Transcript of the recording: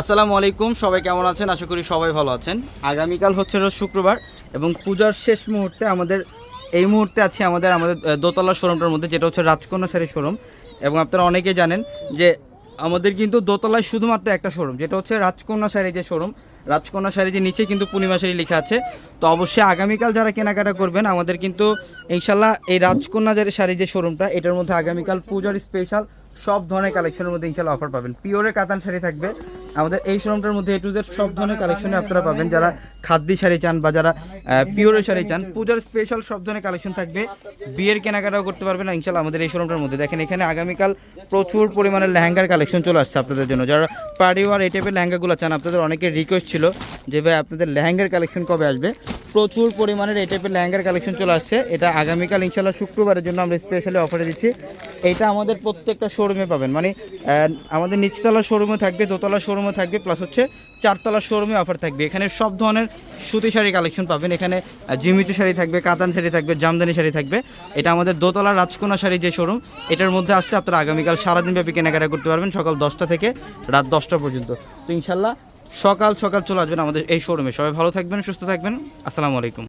আসসালামু আলাইকুম, সবাই কেমন আছেন? আশা করি সবাই ভালো আছেন। আগামীকাল হচ্ছে শুক্রবার এবং পূজার শেষ মুহূর্তে আমাদের, এই মুহূর্তে আছে আমাদের আমাদের দোতলা শোরুমটার মধ্যে, যেটা হচ্ছে রাজকন্যা শাড়ি শোরুম। এবং আপনারা অনেকেই জানেন যে আমাদের কিন্তু দোতলায় শুধুমাত্র একটা শোরুম, যেটা হচ্ছে রাজকন্যা শাড়ি যে শোরুম। রাজকন্যা শাড়ি যে নিচে কিন্তু পূর্ণিমা শাড়ি লেখা আছে। তো অবশ্যই আগামীকাল যারা কেনাকাটা করবেন, আমাদের কিন্তু ইনশাল্লাহ এই রাজকন্যা শাড়ি যে শোরুমটা, এটার মধ্যে আগামীকাল পূজার স্পেশাল সব ধরনের কালেকশনের মধ্যে ইনশাল্লাহ অফার পাবেন। পিওরের কাতান শাড়ি থাকবে আমাদের এই শোরুমটার মধ্যে এ টু জেড সব ধরনের কালেকশনে আপনারা পাবেন। যারা খাদ্যি শাড়ি চান বা যারা পিওরের শাড়ি চান, পূজার স্পেশাল সব ধরনের কালেকশন থাকবে। বিয়ের কেনাকাটাও করতে পারবেন ইনশাল্লাহ আমাদের এই শোরুমটার মধ্যে। দেখেন, এখানে আগামীকাল প্রচুর পরিমাণে লেহেঙ্গার কালেকশন চলে আসছে আপনাদের জন্য। যারা পার্টি ওয়ার এই টাইপের লেহেঙ্গাগুলো চান, আপনাদের অনেকের রিকোয়েস্ট ছিল যে, ভাই, আপনাদের লেহেঙ্গার কালেকশন কবে আসবে? প্রচুর পরিমাণের এই টাইপের লেহেঙ্গার কালেকশন চলে আসছে। এটা আগামীকাল ইনশাল্লাহ শুক্রবারের জন্য আমরা স্পেশালি অফারে দিচ্ছি। এটা আমাদের প্রত্যেকটা শোরুমে পাবেন। মানে আমাদের নিচতলা শোরুমে থাকবে, দোতলা শোরুমে থাকবে প্লাস হচ্ছে চারতলা শোরুমে অফার থাকবে। এখানে সব ধরনের সুতি শাড়ি কালেকশন পাবেন। এখানে জিমিচু শাড়ি থাকবে, কাতান শাড়ি থাকবে, জামদানি শাড়ি থাকবে। এটা আমাদের দোতলা রাজকোনা শাড়ি যে শোরুম এটার মধ্যে আসলে আপনারা আগামীকাল সারাদিন ব্যাপী কেনাকাটা করতে পারবেন। সকাল দশটা থেকে রাত দশটা পর্যন্ত। তো ইনশাল্লাহ সকাল সকাল চলে আসবেন আমাদের এই শোরুমে সবাই ভালো থাকবেন সুস্থ থাকবেন। আসসালামু আলাইকুম।